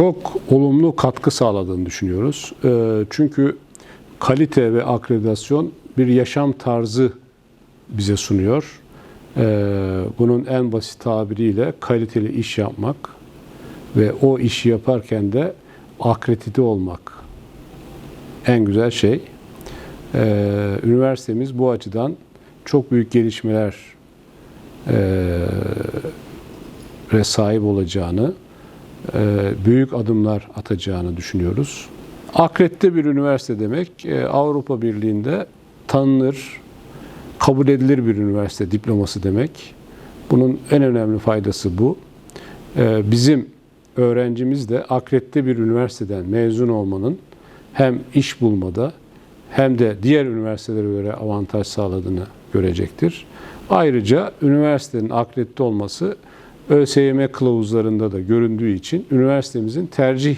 Çok olumlu katkı sağladığını düşünüyoruz. Ee, Çünkü kalite ve akreditasyon bir yaşam tarzı bize sunuyor. Ee, Bunun en basit tabiriyle kaliteli iş yapmak ve o işi yaparken de akredite olmak en güzel şey. Ee, Üniversitemiz bu açıdan çok büyük gelişmeler sahip olacağını, büyük adımlar atacağını düşünüyoruz. Akredite bir üniversite demek e, Avrupa Birliği'nde tanınır, kabul edilir bir üniversite diploması demek. Bunun en önemli faydası bu. E, Bizim öğrencimiz de akredite bir üniversiteden mezun olmanın hem iş bulmada hem de diğer üniversitelere göre avantaj sağladığını görecektir. Ayrıca üniversitenin akredite olması ÖSYM kılavuzlarında da göründüğü için üniversitemizin tercih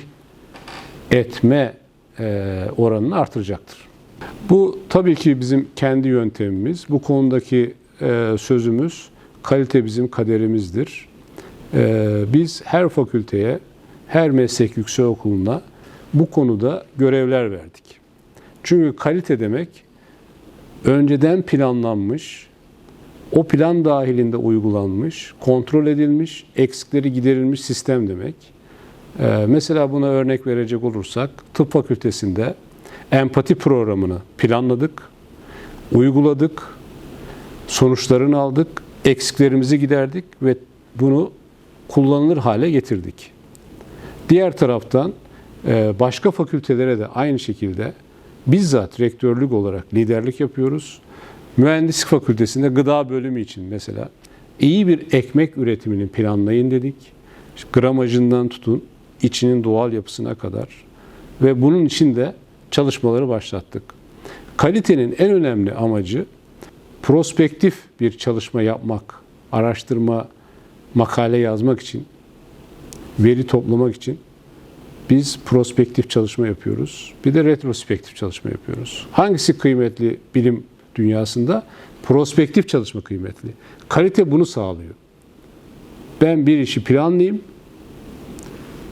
etme e, oranını artıracaktır. Bu tabii ki bizim kendi yöntemimiz. Bu konudaki e, sözümüz kalite bizim kaderimizdir. E, Biz her fakülteye, her meslek yüksekokuluna bu konuda görevler verdik. Çünkü kalite demek önceden planlanmış, o plan dahilinde uygulanmış, kontrol edilmiş, eksikleri giderilmiş sistem demek. Ee, mesela buna örnek verecek olursak tıp fakültesinde empati programını planladık, uyguladık, sonuçlarını aldık, eksiklerimizi giderdik ve bunu kullanılır hale getirdik. Diğer taraftan e, başka fakültelere de aynı şekilde bizzat rektörlük olarak liderlik yapıyoruz. Mühendislik Fakültesi'nde gıda bölümü için mesela iyi bir ekmek üretimini planlayın dedik. Gramajından tutun, içinin doğal yapısına kadar ve bunun için de çalışmaları başlattık. Kalitenin en önemli amacı prospektif bir çalışma yapmak, araştırma, makale yazmak için, veri toplamak için biz prospektif çalışma yapıyoruz. Bir de retrospektif çalışma yapıyoruz. Hangisi kıymetli bilim dünyasında? Prospektif çalışma kıymetli. Kalite bunu sağlıyor. Ben bir işi planlayayım,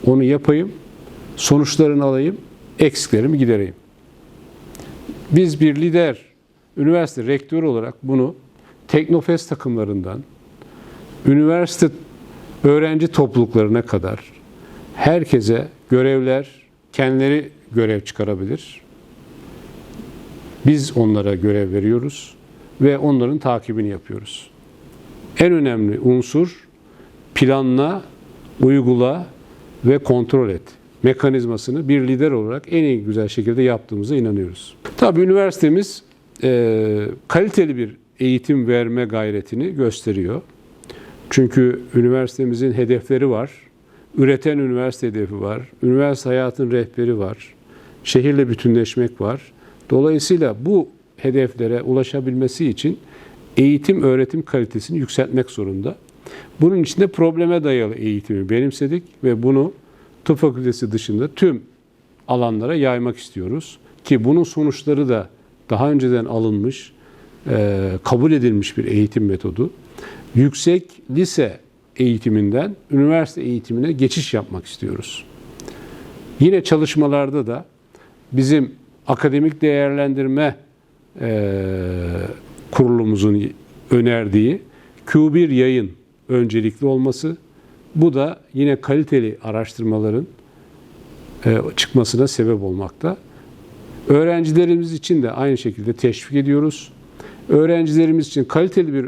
onu yapayım, sonuçlarını alayım, eksiklerimi gidereyim. Biz bir lider, üniversite rektörü olarak bunu Teknofest takımlarından, üniversite öğrenci topluluklarına kadar herkese görevler, kendileri görev çıkarabilir. Biz onlara görev veriyoruz ve onların takibini yapıyoruz. En önemli unsur planla, uygula ve kontrol et mekanizmasını bir lider olarak en iyi güzel şekilde yaptığımıza inanıyoruz. Tabii üniversitemiz e, kaliteli bir eğitim verme gayretini gösteriyor. Çünkü üniversitemizin hedefleri var. Üreten üniversite hedefi var. Üniversite hayatın rehberi var. Şehirle bütünleşmek var. Dolayısıyla bu hedeflere ulaşabilmesi için eğitim öğretim kalitesini yükseltmek zorunda. Bunun için de probleme dayalı eğitimi benimsedik ve bunu tıp fakültesi dışında tüm alanlara yaymak istiyoruz. Ki bunun sonuçları da daha önceden alınmış, e, kabul edilmiş bir eğitim metodu. Yüksek lise eğitiminden üniversite eğitimine geçiş yapmak istiyoruz. Yine çalışmalarda da bizim akademik değerlendirme e, kurulumuzun önerdiği Q1 yayın öncelikli olması. Bu da yine kaliteli araştırmaların e, çıkmasına sebep olmakta. Öğrencilerimiz için de aynı şekilde teşvik ediyoruz. Öğrencilerimiz için kaliteli bir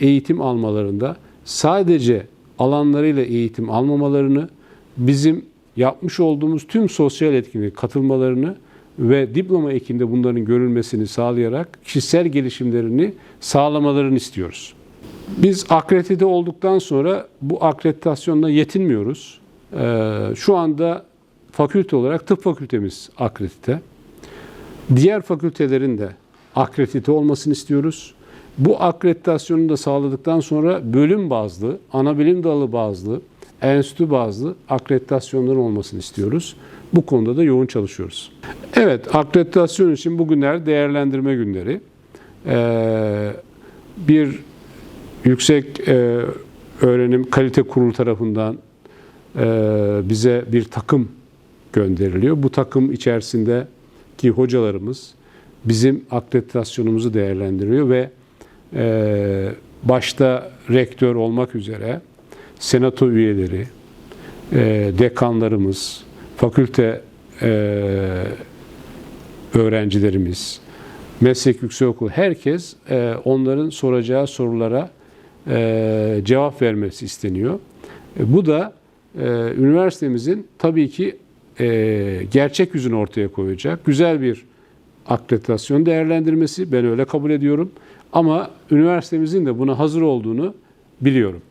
eğitim almalarında sadece alanlarıyla eğitim almamalarını, bizim yapmış olduğumuz tüm sosyal etkinlik katılmalarını ve diploma ekinde bunların görülmesini sağlayarak kişisel gelişimlerini sağlamalarını istiyoruz. Biz akredite olduktan sonra bu akreditasyonla yetinmiyoruz. Ee, Şu anda fakülte olarak tıp fakültemiz akredite. Diğer fakültelerin de akredite olmasını istiyoruz. Bu akreditasyonu da sağladıktan sonra bölüm bazlı, ana bilim dalı bazlı, enstitü bazlı akreditasyonların olmasını istiyoruz. Bu konuda da yoğun çalışıyoruz. Evet, akreditasyon için bugünler değerlendirme günleri. Ee, bir yüksek e, öğrenim kalite kurulu tarafından e, bize bir takım gönderiliyor. Bu takım içerisindeki hocalarımız bizim akreditasyonumuzu değerlendiriyor ve e, başta rektör olmak üzere senato üyeleri, dekanlarımız, fakülte e, öğrencilerimiz, meslek yüksekokulu herkes e, onların soracağı sorulara e, cevap vermesi isteniyor. E, bu da e, üniversitemizin tabii ki e, gerçek yüzünü ortaya koyacak güzel bir akreditasyon değerlendirmesi ben öyle kabul ediyorum. Ama üniversitemizin de buna hazır olduğunu biliyorum.